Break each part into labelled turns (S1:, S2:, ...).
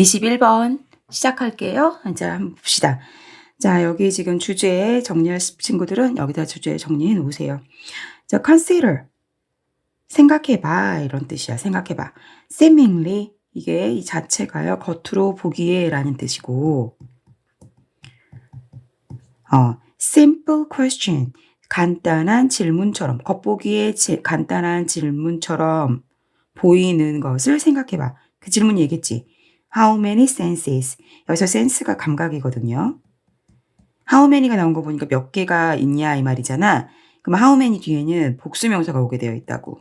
S1: 21번 시작할게요. 자, 한번 봅시다. 자, 여기 지금 주제 정리할 친구들은 여기다 주제 정리해 놓으세요. 자, consider. 생각해봐. 이런 뜻이야. 생각해봐. seemingly. 이게 이 자체가요. 겉으로 보기에 라는 뜻이고, 어, simple question. 간단한 질문처럼, 겉보기에 지- 간단한 질문처럼 보이는 것을 생각해봐. 그 질문 얘기했지. How many senses? 여기서 sense가 감각이거든요. How many가 나온 거 보니까 몇 개가 있냐 이 말이잖아. 그럼 how many 뒤에는 복수명사가 오게 되어 있다고.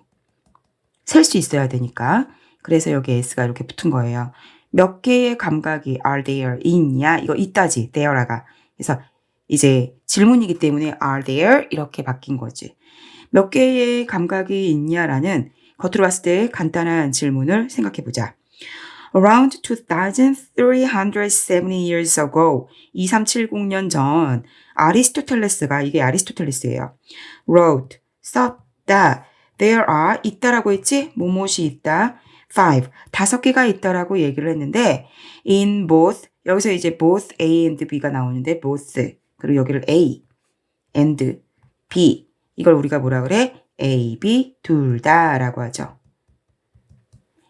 S1: 셀 수 있어야 되니까. 그래서 여기 s가 이렇게 붙은 거예요. 몇 개의 감각이 are there 있냐? 이거 있다지. there라가. 그래서 이제 질문이기 때문에 are there 이렇게 바뀐 거지. 몇 개의 감각이 있냐라는 겉으로 봤을 때 간단한 질문을 생각해 보자. Around 2370 years ago, 2370년 전 아리스토텔레스가 이게 아리스토텔레스예요. wrote 썼다. There are 있다라고 했지? 뭐뭇이 있다. five 다섯 개가 있다라고 얘기를 했는데 in both 여기서 이제 both A and B가 나오는데 both 그리고 여기를 A and B 이걸 우리가 뭐라 그래? A, B 둘 다라고 하죠.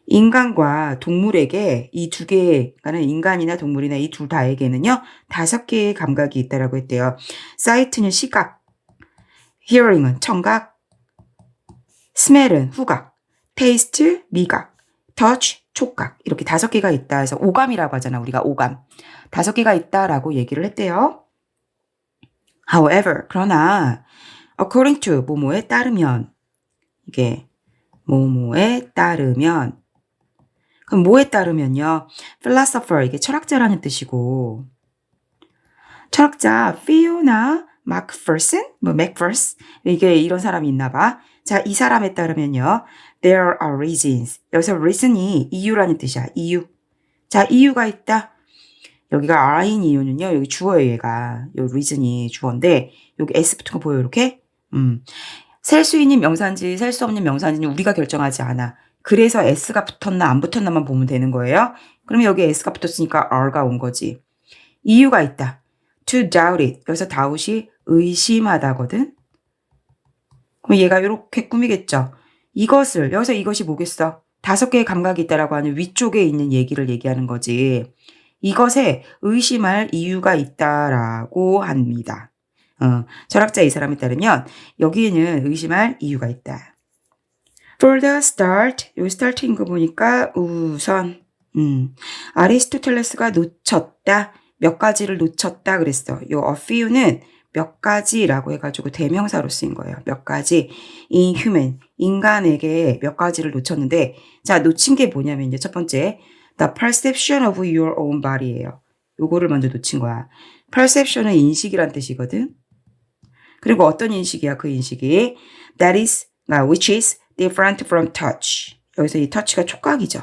S1: 인간과 동물에게 이 두 개, 그러니까 인간이나 동물이나 이 둘 다에게는요, 다섯 개의 감각이 있다라고 했대요. 사이트는 시각, hearing은 청각, smell은 후각, taste 미각, touch 촉각 이렇게 다섯 개가 있다 해서 오감이라고 하잖아 우리가 오감 다섯 개가 있다라고 얘기를 했대요. However 그러나 according to 뭐뭐에 따르면 이게 뭐뭐에 따르면 그럼 뭐에 따르면요 philosopher 이게 철학자라는 뜻이고 철학자 피오나 마크퍼슨 뭐 맥퍼스 이게 이런 사람이 있나 봐. 자, 이 사람에 따르면요. There are reasons. 여기서 reason이 이유라는 뜻이야. 이유. 자, 이유가 있다. 여기가 R인 이유는요. 여기 주어예요, 얘가. 요 reason이 주어인데 여기 S 붙은 거 보여요, 이렇게? 음. 셀 수 있는 명사인지 셀 수 없는 명사인지는 우리가 결정하지 않아. 그래서 S가 붙었나 안 붙었나만 보면 되는 거예요. 그러면 여기 S가 붙었으니까 R가 온 거지. 이유가 있다. To doubt it. 여기서 doubt이 의심하다거든. 그럼 얘가 이렇게 꾸미겠죠. 이것을 여기서 이것이 뭐겠어? 다섯 개의 감각이 있다라고 하는 위쪽에 있는 얘기를 얘기하는 거지. 이것에 의심할 이유가 있다라고 합니다. 어, 철학자 이 사람에 따르면 여기에는 의심할 이유가 있다. For the start, 요 start인 거 보니까 우선 음, 아리스토텔레스가 놓쳤다. 몇 가지를 놓쳤다 그랬어. 요 a few는 몇 가지라고 해가지고 대명사로 쓰인 거예요. 몇 가지. in human. 인간에게 몇 가지를 놓쳤는데, 자, 놓친 게 뭐냐면, 이제 첫 번째, the perception of your own body예요. 요거를 먼저 놓친 거야. perception은 인식이란 뜻이거든. 그리고 어떤 인식이야, 그 인식이. that is, 아, which is different from touch. 여기서 이 touch가 촉각이죠.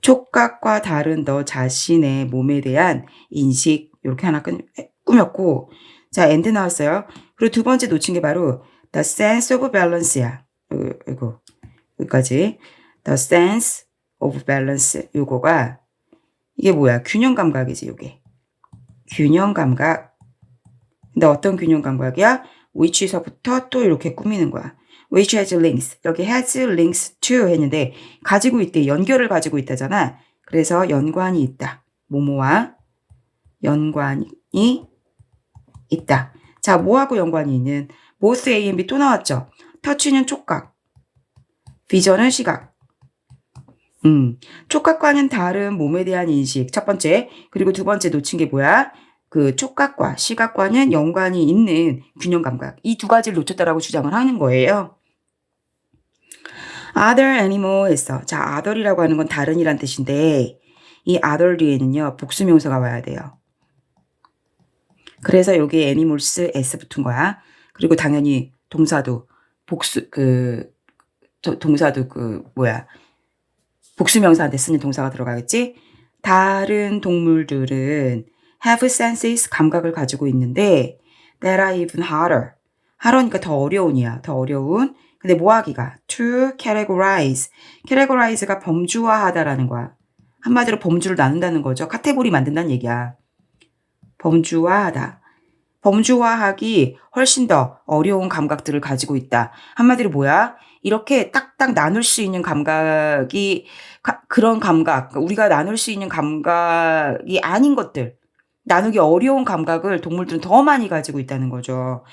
S1: 촉각과 다른 너 자신의 몸에 대한 인식, 이렇게 하나 꾸- 꾸몄고, 자, end 나왔어요. 그리고 두 번째 놓친 게 바로 the sense of balance야. 이거, 여기까지. the sense of balance. 요거가, 이게 뭐야? 균형 감각이지, 요게. 균형 감각. 근데 어떤 균형 감각이야? which서부터 또 이렇게 꾸미는 거야. Which has links. 여기 has links to 했는데 가지고 있대. 연결을 가지고 있다잖아. 그래서 연관이 있다. 모모와 연관이 있다. 자, 뭐하고 연관이 있는? both A and B 또 나왔죠. 터치는 촉각. 비전은 시각. 음, 촉각과는 다른 몸에 대한 인식. 첫 번째. 그리고 두 번째 놓친 게 뭐야? 그 촉각과 시각과는 연관이 있는 균형 감각. 이 두 가지를 놓쳤다라고 주장을 하는 거예요. Other animal 했어. 자, other이라고 하는 건 다른이란 뜻인데 이 other 뒤에는요. 복수명사가 와야 돼요. 그래서 여기 animals s 붙은 거야. 그리고 당연히 동사도 복수 그 저- 동사도 그 뭐야? 복수명사한테 쓰는 동사가 들어가겠지? 다른 동물들은 have senses 감각을 가지고 있는데 that are even harder. 하러니까 더 어려운이야. 더 어려운. 근데 뭐 하기가 to categorize. categorize가 범주화하다라는 거야. 한마디로 범주를 나눈다는 거죠. 카테고리 만든다는 얘기야. 범주화하다. 범주화하기 훨씬 더 어려운 감각들을 가지고 있다. 한마디로 뭐야? 이렇게 딱딱 나눌 수 있는 감각이 가- 그런 감각, 그러니까 우리가 나눌 수 있는 감각이 아닌 것들, 나누기 어려운 감각을 동물들은 더 많이 가지고 있다는 거죠.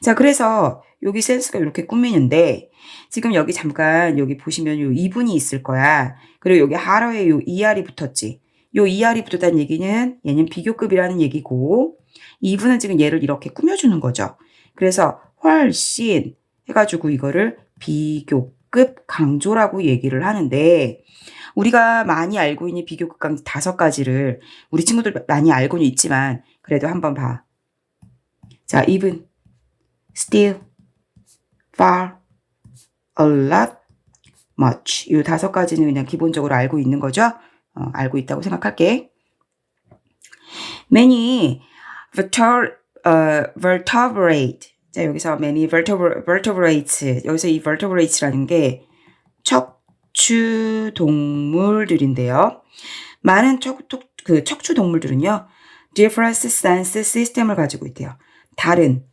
S1: 자, 그래서 여기 센스가 이렇게 꾸미는데 지금 여기 잠깐 여기 보시면 요 이분이 있을 거야. 그리고 여기 하러에 요 ER이 붙었지. 요 ER이 붙었다는 얘기는 얘는 비교급이라는 얘기고 이분은 지금 얘를 이렇게 꾸며주는 거죠. 그래서 훨씬 해가지고 이거를 비교 급 강조라고 얘기를 하는데 우리가 많이 알고 있는 비교급 강조 다섯 가지를 우리 친구들 많이 알고는 있지만 그래도 한번 봐. 자, even, still, far, a lot, much. 이 다섯 가지는 그냥 기본적으로 알고 있는 거죠. 어, 알고 있다고 생각할게. many vertebr, 어, vertebrate. 자, 여기서 many vertebr, vertebrates. 여기서 이 vertebrates라는 게 척추 동물들인데요. 많은 척, 척, 그 척추 동물들은요. different sense system을 가지고 있대요. 다른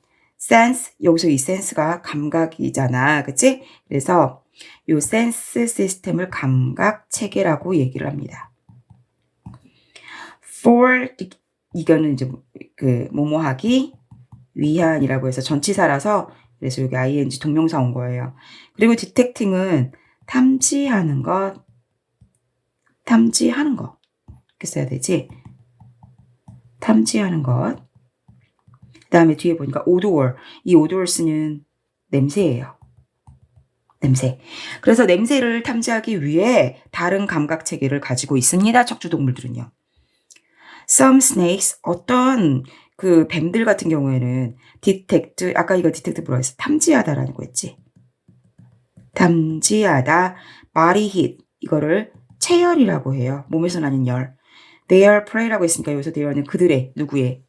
S1: sense 여기서 이 sense가 감각이잖아. 그치? 그래서 요 sense 시스템을 감각 체계라고 얘기를 합니다. for 이거는 이제 그 뭐뭐하기 위한이라고 해서 전치사라서 그래서 여기 ing 동명사 온 거예요. 그리고 detecting은 탐지하는 것, 탐지하는 거 이렇게 써야 되지. 탐지하는 것. 그 다음에 뒤에 보니까 odor. 이 odor스는 냄새예요. 냄새. 그래서 냄새를 탐지하기 위해 다른 감각 체계를 가지고 있습니다. 척추 동물들은요. Some snakes, 어떤 그 뱀들 같은 경우에는 detect, 아까 이거 detect 뭐라 했어? 탐지하다라는 거 했지. 탐지하다, heat, 이거를 체열이라고 해요. 몸에서 나는 열. their prey라고 했으니까 여기서 their는 그들의, 누구의?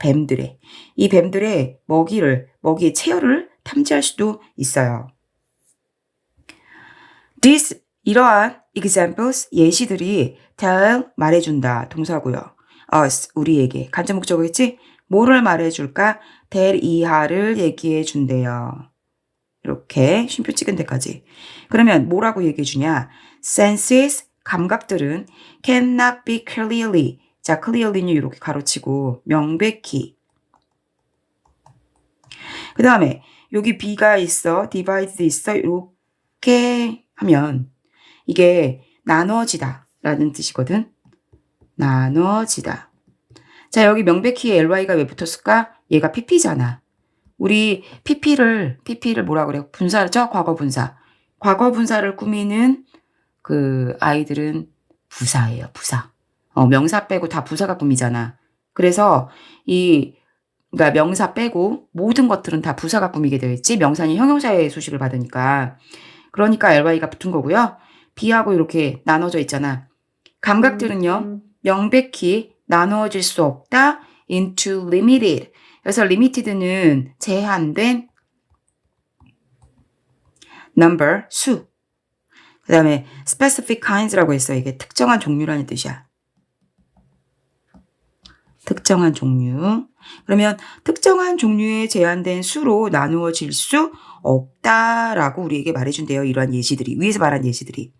S1: 뱀들의. 이 뱀들의 먹이를, 먹이의 체열을 탐지할 수도 있어요. This, 이러한 examples, 예시들이 tell, 말해준다, 동사고요. Us, 우리에게. 간접 목적어겠지? 뭐를 말해줄까? 될 이하를 얘기해 준대요. 이렇게 쉼표 찍은 데까지. 그러면 뭐라고 얘기해 주냐? senses, 감각들은 cannot be clearly. 자, clearly는 이렇게 가로치고 명백히. 그 다음에 여기 B가 있어, divided 있어, 이렇게 하면 이게 나눠지다 라는 뜻이거든. 나눠지다. 자, 여기 명백히 ly가 왜 붙었을까? 얘가 pp잖아. 우리 pp를, pp를 뭐라 그래요? 분사죠? 과거 분사. 과거 분사를 꾸미는 그 아이들은 부사예요, 부사. 어, 명사 빼고 다 부사가 꾸미잖아. 그래서 이, 그러니까 명사 빼고 모든 것들은 다 부사가 꾸미게 되어 있지. 명사는 형용사의 수식을 받으니까. 그러니까 ly가 붙은 거고요. B하고 이렇게 나눠져 있잖아. 감각들은요, 명백히 나누어질 수 없다. into limited. 그래서 limited는 제한된 number, 수. 그 다음에 specific kinds라고 했어. 이게 특정한 종류라는 뜻이야. 특정한 종류. 그러면 특정한 종류의 제한된 수로 나누어질 수 없다라고 우리에게 말해준대요. 이러한 예시들이. 위에서 말한 예시들이.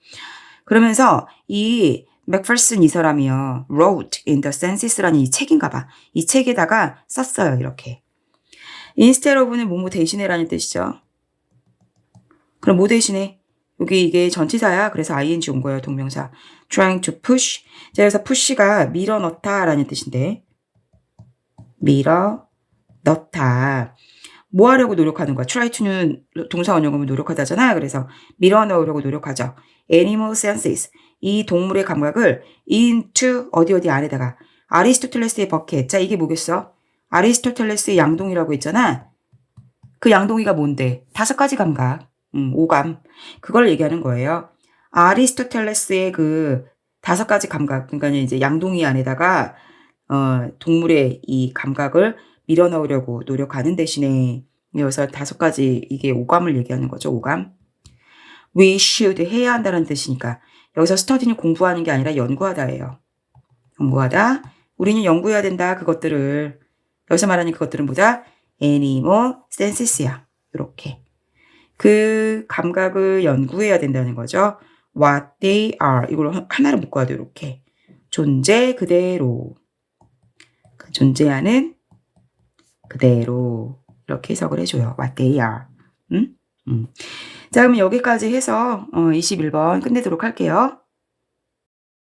S1: 그러면서 이 맥퍼슨 이 사람이요. wrote in the censes라는 이 책인가 봐. 이 책에다가 썼어요. 이렇게. instead of는 뭐뭐 대신해라는 뜻이죠. 그럼 뭐 대신해? 여기 이게 전치사야. 그래서 ing 온 거예요. 동명사. trying to push. 자, 그래서 push가 밀어 넣다 라는 뜻인데. 밀어 넣다. 뭐 하려고 노력하는 거야? try to는 동사 원형으로 노력하다잖아. 그래서 밀어 넣으려고 노력하죠. animal senses. 이 동물의 감각을 into 어디 어디 안에다가 아리스토텔레스의 버켓. 자, 이게 뭐겠어? 아리스토텔레스의 양동이라고 했잖아. 그 양동이가 뭔데? 다섯 가지 감각. 음, 오감. 그걸 얘기하는 거예요. 아리스토텔레스의 그 다섯 가지 감각. 그러니까 이제 양동이 안에다가 어, 동물의 이 감각을 밀어 넣으려고 노력하는 대신에 여기서 다섯 가지 이게 오감을 얘기하는 거죠. 오감. We should 해야 한다는 뜻이니까 여기서 스터디는 공부하는 게 아니라 연구하다예요. 연구하다. 우리는 연구해야 된다. 그것들을. 여기서 말하는 그것들은 뭐다? animal senses야. 이렇게. 그 감각을 연구해야 된다는 거죠. what they are. 이걸 하나를 묶어야 돼요. 이렇게. 존재 그대로. 그 존재하는 그대로. 이렇게 해석을 해줘요. what they are. 음? 음. 자, 그럼 여기까지 해서 어, 21번 끝내도록 할게요.